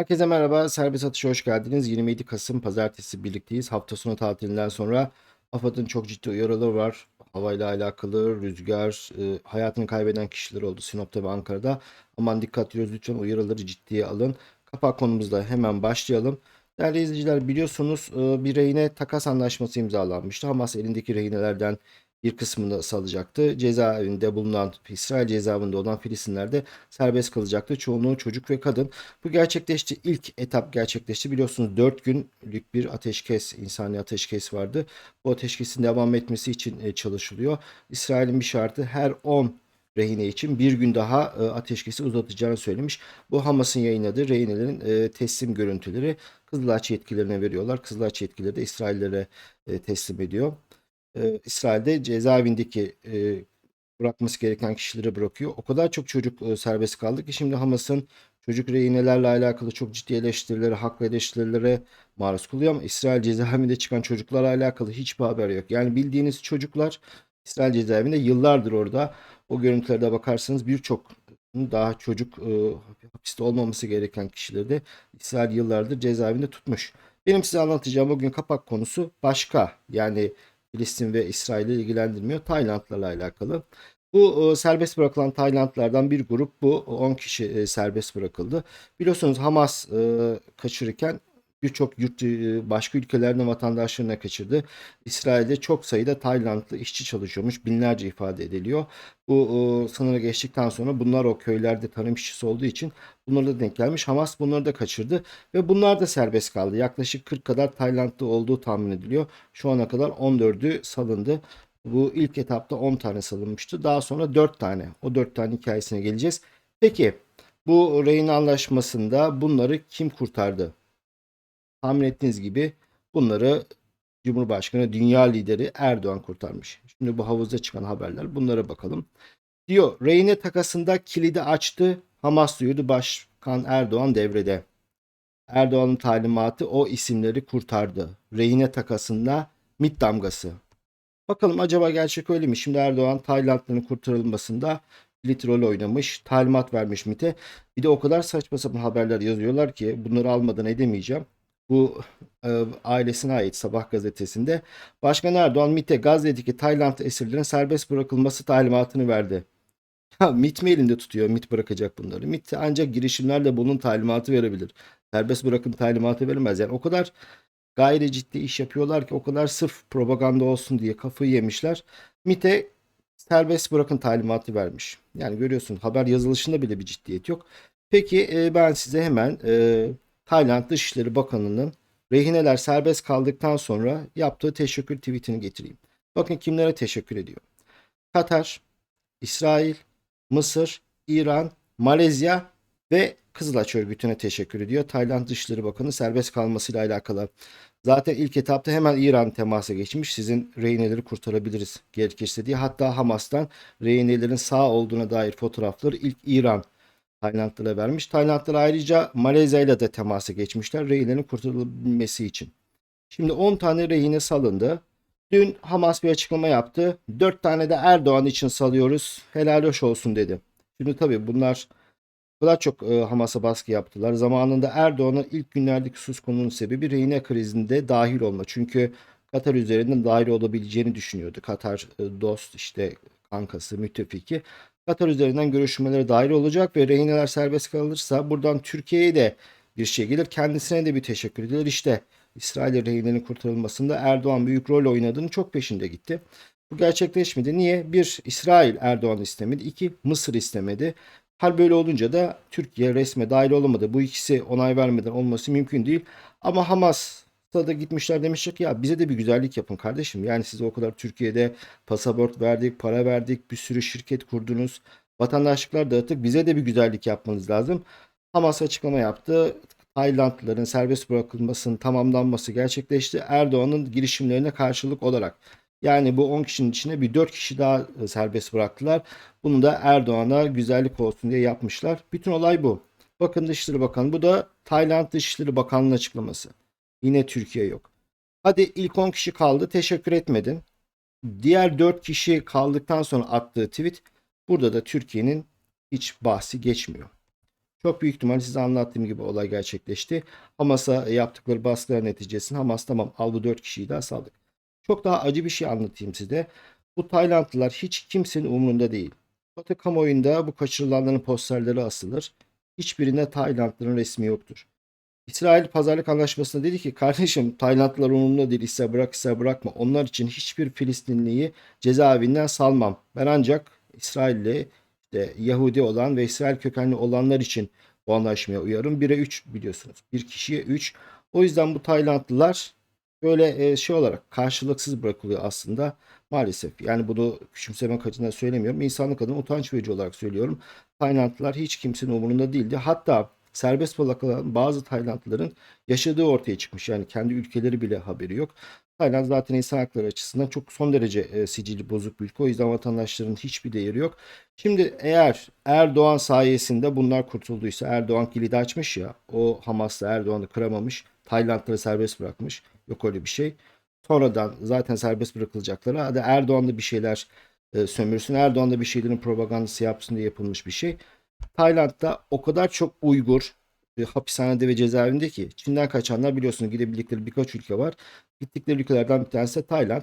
Herkese merhaba. Serbest Atış'a hoş geldiniz. 27 Kasım Pazartesi birlikteyiz. Hafta sonu tatilinden sonra AFAD'ın çok ciddi uyarıları var. Havayla alakalı rüzgar, e, hayatını kaybeden kişiler oldu Sinop'ta ve Ankara'da. Aman dikkat ediyoruz lütfen uyarıları ciddiye alın. Kapak konumuzda hemen başlayalım. Değerli izleyiciler biliyorsunuz e, bir rehine takas anlaşması imzalanmıştı. Hamas elindeki rehinelerden bir kısmını salacaktı. Cezaevinde bulunan İsrail cezaevinde olan Filistinler de serbest kalacaktı. Çoğunluğu çocuk ve kadın. Bu gerçekleşti. İlk etap gerçekleşti. Biliyorsunuz 4 günlük bir ateşkes, insani ateşkes vardı. Bu ateşkesin devam etmesi için e, çalışılıyor. İsrail'in bir şartı her 10 rehine için bir gün daha e, ateşkesi uzatacağını söylemiş. Bu Hamas'ın yayınladığı rehinelerin e, teslim görüntüleri Kızılaç yetkililerine veriyorlar. Kızılaç yetkileri de İsraillere teslim ediyor. E, İsrail'de cezaevindeki e, bırakması gereken kişileri bırakıyor. O kadar çok çocuk e, serbest kaldı ki şimdi Hamas'ın çocuk rehinelerle alakalı çok ciddi eleştirilere, haklı eleştirilere maruz kalıyor ama İsrail cezaevinde çıkan çocuklarla alakalı hiçbir haber yok. Yani bildiğiniz çocuklar İsrail cezaevinde yıllardır orada. O görüntülerde bakarsanız birçok daha çocuk e, hapiste olmaması gereken kişileri de İsrail yıllardır cezaevinde tutmuş. Benim size anlatacağım bugün kapak konusu başka. Yani Filistin ve İsrail'i ilgilendirmiyor. Tayland'la alakalı. Bu e, serbest bırakılan Taylandlardan bir grup bu 10 kişi e, serbest bırakıldı. Biliyorsunuz Hamas e, kaçırırken birçok yurt başka ülkelerden vatandaşlarına kaçırdı. İsrail'de çok sayıda Taylandlı işçi çalışıyormuş. Binlerce ifade ediliyor. Bu sınırı geçtikten sonra bunlar o köylerde tarım işçisi olduğu için bunlara da denk gelmiş. Hamas bunları da kaçırdı ve bunlar da serbest kaldı. Yaklaşık 40 kadar Taylandlı olduğu tahmin ediliyor. Şu ana kadar 14'ü salındı. Bu ilk etapta 10 tane salınmıştı. Daha sonra 4 tane. O 4 tane hikayesine geleceğiz. Peki bu rehin anlaşmasında bunları kim kurtardı? Tahmin ettiğiniz gibi bunları Cumhurbaşkanı dünya lideri Erdoğan kurtarmış. Şimdi bu havuzda çıkan haberler bunlara bakalım. Diyor rehine takasında kilidi açtı. Hamas duyurdu Başkan Erdoğan devrede. Erdoğan'ın talimatı o isimleri kurtardı. Rehine takasında MIT damgası. Bakalım acaba gerçek öyle mi? Şimdi Erdoğan Taylandlı'nın kurtarılmasında kilit rol oynamış. Talimat vermiş MIT'e. Bir de o kadar saçma sapan haberler yazıyorlar ki bunları almadan edemeyeceğim. Bu e, ailesine ait Sabah gazetesinde. Başkan Erdoğan MIT'e Gazze'deki Tayland esirlerin serbest bırakılması talimatını verdi. Ha, MIT mi elinde tutuyor? MIT bırakacak bunları. MIT ancak girişimlerle bunun talimatı verebilir. Serbest bırakın talimatı veremez. Yani o kadar gayri ciddi iş yapıyorlar ki o kadar sırf propaganda olsun diye kafayı yemişler. MIT'e serbest bırakın talimatı vermiş. Yani görüyorsun haber yazılışında bile bir ciddiyet yok. Peki e, ben size hemen e, Tayland Dışişleri Bakanı'nın rehineler serbest kaldıktan sonra yaptığı teşekkür tweetini getireyim. Bakın kimlere teşekkür ediyor. Katar, İsrail, Mısır, İran, Malezya ve Kızılaç örgütüne teşekkür ediyor. Tayland Dışişleri Bakanı serbest kalmasıyla alakalı. Zaten ilk etapta hemen İran temasa geçmiş. Sizin rehineleri kurtarabiliriz gerekirse diye. Hatta Hamas'tan rehinelerin sağ olduğuna dair fotoğrafları ilk İran Taylandlılara vermiş. Taylandlılar ayrıca Malezya ile de temasa geçmişler rehinelerin kurtarılabilmesi için. Şimdi 10 tane rehine salındı. Dün Hamas bir açıklama yaptı. 4 tane de Erdoğan için salıyoruz. Helal hoş olsun dedi. Şimdi tabii bunlar kadar çok e, Hamas'a baskı yaptılar. Zamanında Erdoğan'ın ilk günlerdeki sus sebebi rehine krizinde dahil olma. Çünkü Katar üzerinden dahil olabileceğini düşünüyordu. Katar e, dost işte kankası, müttefiki. Katar üzerinden görüşmelere dahil olacak ve rehineler serbest kalırsa buradan Türkiye'ye de bir şey gelir. Kendisine de bir teşekkür edilir. İşte İsrail rehinelerin kurtarılmasında Erdoğan büyük rol oynadığını çok peşinde gitti. Bu gerçekleşmedi. Niye? Bir, İsrail Erdoğan istemedi. İki, Mısır istemedi. Hal böyle olunca da Türkiye resme dahil olamadı. Bu ikisi onay vermeden olması mümkün değil. Ama Hamas da gitmişler demişler ki ya bize de bir güzellik yapın kardeşim. Yani size o kadar Türkiye'de pasaport verdik, para verdik, bir sürü şirket kurdunuz. Vatandaşlıklar dağıttık. Bize de bir güzellik yapmanız lazım. Hamas açıklama yaptı. Taylandlıların serbest bırakılmasının tamamlanması gerçekleşti. Erdoğan'ın girişimlerine karşılık olarak. Yani bu 10 kişinin içine bir 4 kişi daha e, serbest bıraktılar. Bunu da Erdoğan'a güzellik olsun diye yapmışlar. Bütün olay bu. Bakın Dışişleri Bakanı. Bu da Tayland Dışişleri Bakanlığı açıklaması. Yine Türkiye yok. Hadi ilk 10 kişi kaldı. Teşekkür etmedin. Diğer 4 kişi kaldıktan sonra attığı tweet burada da Türkiye'nin hiç bahsi geçmiyor. Çok büyük ihtimal size anlattığım gibi olay gerçekleşti. Hamas'a yaptıkları baskılar neticesinde Hamas tamam al bu 4 kişiyi daha saldık. Çok daha acı bir şey anlatayım size. Bu Taylandlılar hiç kimsenin umurunda değil. Batı kamuoyunda bu kaçırılanların posterleri asılır. Hiçbirinde Taylandlıların resmi yoktur. İsrail pazarlık anlaşmasında dedi ki kardeşim Taylandlılar umurumda değil ister bırak ister bırakma. Onlar için hiçbir Filistinliyi cezaevinden salmam. Ben ancak İsrail'le işte Yahudi olan ve İsrail kökenli olanlar için bu anlaşmaya uyarım. 1'e 3 biliyorsunuz. Bir kişiye 3. O yüzden bu Taylandlılar böyle e, şey olarak karşılıksız bırakılıyor aslında maalesef. Yani bunu küçümsemek açısından söylemiyorum. İnsanlık adına utanç verici olarak söylüyorum. Taylandlılar hiç kimsenin umurunda değildi. Hatta serbest bırakılan bazı Taylandlıların yaşadığı ortaya çıkmış. Yani kendi ülkeleri bile haberi yok. Tayland zaten insan hakları açısından çok son derece e, sicili bozuk bir ülke. O yüzden vatandaşların hiçbir değeri yok. Şimdi eğer Erdoğan sayesinde bunlar kurtulduysa Erdoğan kilidi açmış ya o Hamas'la Erdoğan'ı kıramamış. Taylandları serbest bırakmış. Yok öyle bir şey. Sonradan zaten serbest bırakılacakları. Hadi Erdoğan da bir şeyler e, sömürsün. Erdoğan da bir şeylerin propagandası yapsın diye yapılmış bir şey. Tayland'da o kadar çok Uygur e, hapishanede ve cezaevinde ki Çin'den kaçanlar biliyorsunuz gidebildikleri birkaç ülke var. Gittikleri ülkelerden bir tanesi Tayland.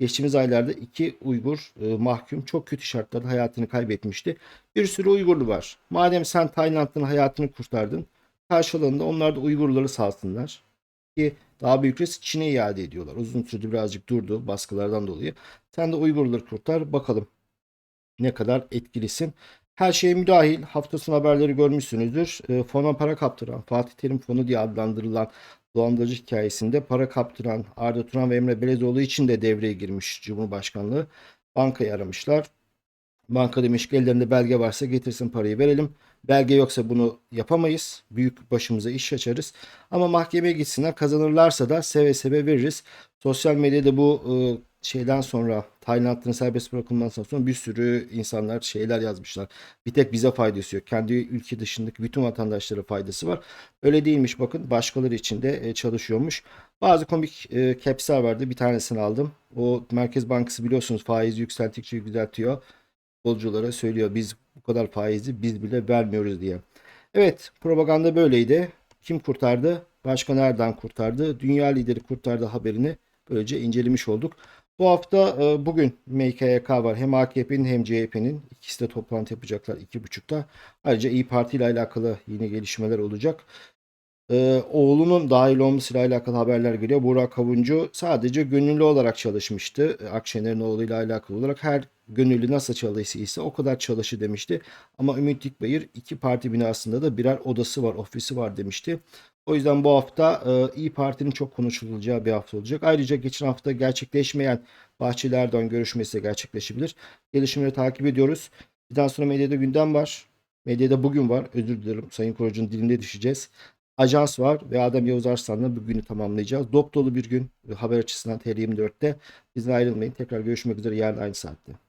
Geçtiğimiz aylarda iki Uygur e, mahkum çok kötü şartlarda hayatını kaybetmişti. Bir sürü Uygurlu var. Madem sen Tayland'ın hayatını kurtardın, karşılığında onlar da Uygurları salsınlar. Ki daha büyük risk Çin'e iade ediyorlar. Uzun süredir birazcık durdu baskılardan dolayı. Sen de Uygurları kurtar bakalım ne kadar etkilisin. Her şeye müdahil. Hafta sonu haberleri görmüşsünüzdür. E, fona para kaptıran, Fatih Terim fonu diye adlandırılan dolandırıcı hikayesinde para kaptıran Arda Turan ve Emre Belezoğlu için de devreye girmiş Cumhurbaşkanlığı. Bankayı aramışlar. Banka demiş ki ellerinde belge varsa getirsin parayı verelim. Belge yoksa bunu yapamayız. Büyük başımıza iş açarız. Ama mahkemeye gitsinler kazanırlarsa da seve seve veririz. Sosyal medyada bu e, şeyden sonra Tayland'ın serbest bırakılmasından sonra bir sürü insanlar şeyler yazmışlar. Bir tek bize faydası yok. Kendi ülke dışındaki bütün vatandaşlara faydası var. Öyle değilmiş bakın. Başkaları için de e, çalışıyormuş. Bazı komik e, caps'ler vardı. Bir tanesini aldım. O Merkez Bankası biliyorsunuz faizi yükselttikçe yükseltiyor. Futbolculara söylüyor biz bu kadar faizi biz bile vermiyoruz diye. Evet propaganda böyleydi. Kim kurtardı? Başkan Erdoğan kurtardı. Dünya lideri kurtardı haberini böylece incelemiş olduk. Bu hafta e, bugün MKYK var. Hem AKP'nin hem CHP'nin. ikisi de toplantı yapacaklar 2.30'da. Ayrıca İyi Parti ile alakalı yine gelişmeler olacak. Ee, oğlunun dahil olmasıyla alakalı haberler geliyor. Burak Kavuncu sadece gönüllü olarak çalışmıştı. Ee, Akşener'in oğluyla alakalı olarak her gönüllü nasıl çalışıysa o kadar çalışı demişti. Ama Ümit Dikbayır iki parti binasında da birer odası var, ofisi var demişti. O yüzden bu hafta e, İyi Parti'nin çok konuşulacağı bir hafta olacak. Ayrıca geçen hafta gerçekleşmeyen Bahçeli Erdoğan görüşmesi gerçekleşebilir. Gelişmeleri takip ediyoruz. Bir sonra medyada gündem var. Medyada bugün var. Özür dilerim. Sayın Korucu'nun dilinde düşeceğiz. Ajans var ve Adem Yavuz Arslan'la bu günü tamamlayacağız. Dop dolu bir gün haber açısından TR24'te. Bizden ayrılmayın. Tekrar görüşmek üzere yarın aynı saatte.